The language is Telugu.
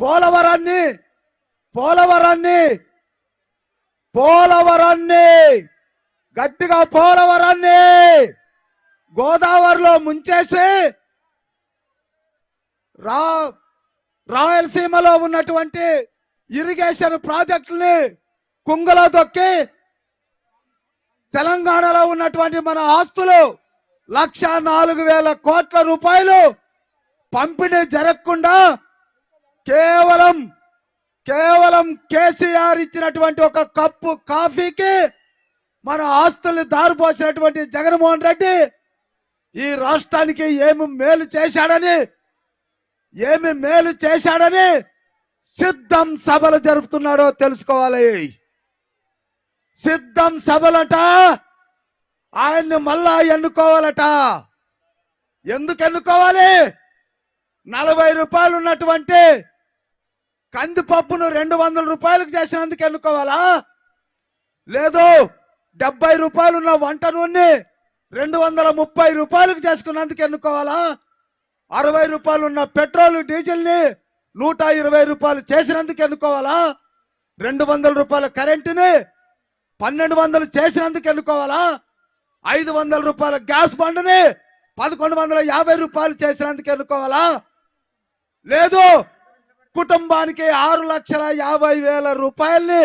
పోలవరాన్ని పోలవరాన్ని పోలవరాన్ని గట్టిగా పోలవరాన్ని గోదావరిలో ముంచేసి రా రాయలసీమలో ఉన్నటువంటి ఇరిగేషన్ ప్రాజెక్టుల్ని కుంగలో దొక్కి తెలంగాణలో ఉన్నటువంటి మన ఆస్తులు లక్ష నాలుగు వేల కోట్ల రూపాయలు పంపిణీ జరగకుండా కేవలం కేవలం కేసీఆర్ ఇచ్చినటువంటి ఒక కప్పు కాఫీకి మన ఆస్తుల్ని దారిపోసినటువంటి జగన్మోహన్ రెడ్డి ఈ రాష్ట్రానికి ఏమి మేలు చేశాడని ఏమి మేలు చేశాడని సిద్ధం సభలు జరుపుతున్నాడో తెలుసుకోవాలి. సిద్ధం సభలట ఆయన్ని మళ్ళా ఎన్నుకోవాలట. ఎందుకు ఎన్నుకోవాలి? నలభై రూపాయలు ఉన్నటువంటి కందిపప్పును రెండు వందల రూపాయలకు చేసినందుకు ఎన్నుకోవాలా? లేదు డెబ్బై రూపాయలు ఉన్న వంట నూనె రెండు వందల ముప్పై రూపాయలకు చేసుకున్నందుకు ఎన్నుకోవాలా? అరవై రూపాయలు ఉన్న పెట్రోల్ డీజిల్ని నూట ఇరవై రూపాయలు చేసినందుకు ఎన్నుకోవాలా? రెండు వందల రూపాయల కరెంటుని పన్నెండు వందలు చేసినందుకు ఎన్నుకోవాలా? ఐదు వందల రూపాయల గ్యాస్ బండుని పదకొండు వందల యాభై రూపాయలు చేసినందుకు ఎన్నుకోవాలా? లేదు కుటుంబానికి ఆరు లక్షల యాభై వేల రూపాయల్ని